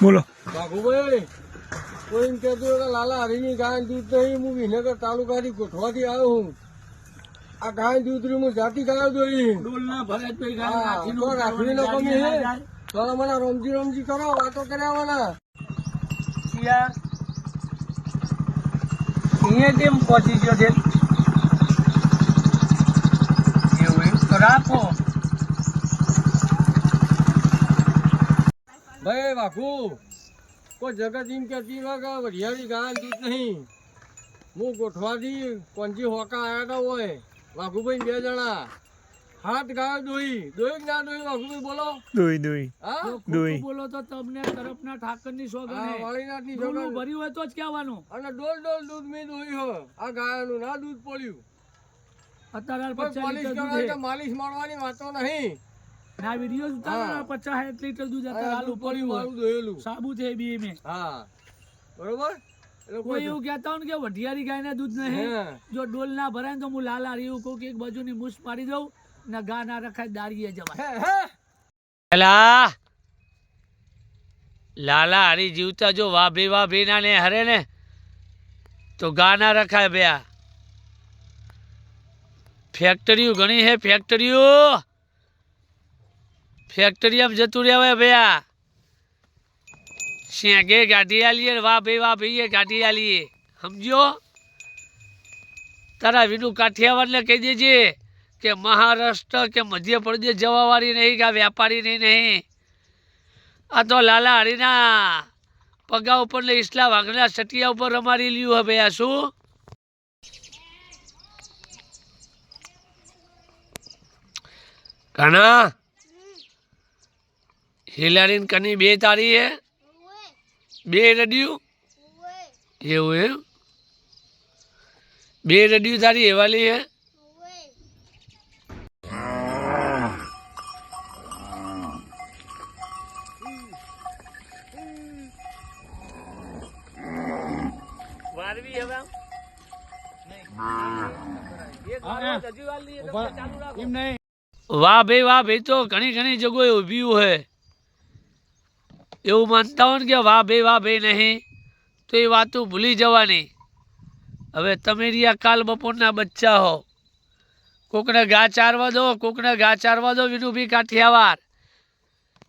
બોલો. બાબુભાઈ કોઈ કહેતું કે લાલા હરીની ગાય દૂધ નહીં હું વિનગર તાલુકાથી ગોઠવાથી આવ્યો હું. આ ગાય દૂધ રી હું જાતિ ગાયો જોઈ રાખવી ન ગાડી હે. તો મને રમજી રમજી કરો વાતો કર્યા યાર અહીંયા કેમ પહોંચી ગયો છે. એવું. તો રાખો. ભાઈ વાઘુ કોઈ જગત એમ કહેતી હોય કે વરિયાળી ગાય દૂધ નહીં. હું ગોઠવાથી કોંજી હોકા આવ્યા તા હોય. વાઘુભાઈ બે જણા. હાથ ગાયો દોઈ. દોઈ ના દોઈ વાઘુભાઈ બોલો. દોઈ દોઈ. હા? દોઈ. બોલો તો તમને તરફના ઠાકરની સોગંદ. વાળીનાથની જગત. ભર્યું હોય તો જ કહેવાનું. અને ડોલ ડોલ દૂધ મેં દોઈ હો આ ગાયનું ના દૂધ પડ્યું. અત્યારે માલિશ મારવાની વાતો નહીં. ના વિડિયો ઉતારો હા. ને પચાસ સાઠ લીટર દૂધ હાલ ઉપડ્યું પડ્યું હોય. સાબુ છે બે મેં હા. બરોબર? કોઈ એવું કહેતા હોય ને કે વઢિયારી ગાયના દૂધ નહીં. જો ડોલ ના ભરાય ને તો હું લાલ હારી એવું કહું કે એક બાજુની મૂછ મારી દઉં ને ગા ના રખાય દાળીએ જવાય. હે લાલા હરી જીવતા જો વાભી વાભી ના ને હરે ને તો ગાના રખાય બે ફેક્ટરીઓ ઘણી હે ફેક્ટરીઓ ફેક્ટરીમાં જતું રહેવાય ભયા. શેંગે ગાડી આલીએ વાહ ભાઈ, વાહ ભાઈએ, ગાડી આલીએ. સમજો તારા વિનુ કાઠિયાવાડને કહી દેજે કે મહારાષ્ટ્ર કે મધ્યપ્રદેશ જવાવાળી નહીં કે વેપારી નહીં નહીં. આ તો લાલા હરીના પગા ઉપર ને ઈસલા વાઘના સટિયા ઉપર રમાડી લ્યું હવે આ શું? કાના? હિલારીન કની બે તારી હે? બે રડ્યું? એવું એમ? બે રડ્યું તારી એવાલી હે? વાહ ભાઈ વાહ ભાઈ તો ઘણી ઘણી જગ્યાએ ઊભી હોય એવું માનતા હોય ને કે વાહ ભાઈ વાહ ભાઈ નહીં. તો એ વાતો ભૂલી જવાની. હવે તમે રહ્યા કાલ બપોરના બચ્ચા હો. કોકને ઘા ચારવા દો, કોકને ઘા ચારવા દો વિનુભી કાઠિયાવાર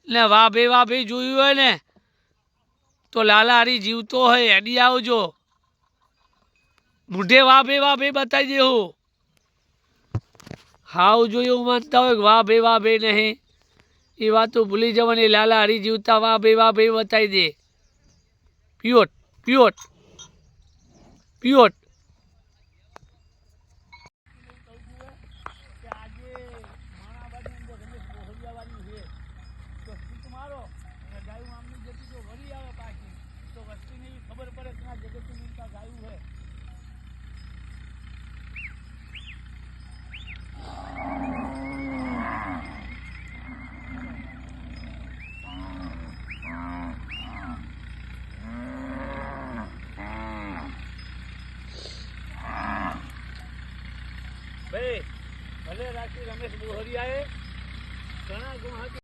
ને વાહ ભાઈ વાહ ભાઈ જોયું હોય ને, તો લાલા હરી જીવતો હોય એની આવજો. મૂઢે વાહ ભાઈ વાહ ભાઈ બતાવી દેવું હાવ જોયું માનતા હોય વાહ ભાઈ વાહ ભાઈ નહીં. એ વાતો ભૂલી જવાની લાલા હરી જીવતા વાહ ભાઈ વાહ ભાઈ બતાવી દે. પ્યોટ પ્યોટ પ્યોટ કે આજે માણાબાની અંદર રમેશ મોહરિયાવાળી છે તો સ્પીચ મારો અને ગાયું આમની જતી જો વળી આવે પાછી તો વસ્તીને એવી ખબર પડે કે આ જગતની મિલતા ગાયું છે ભાઈ ભલે રાખી રમેશ મોહરિયાએ ઘણા ગુણ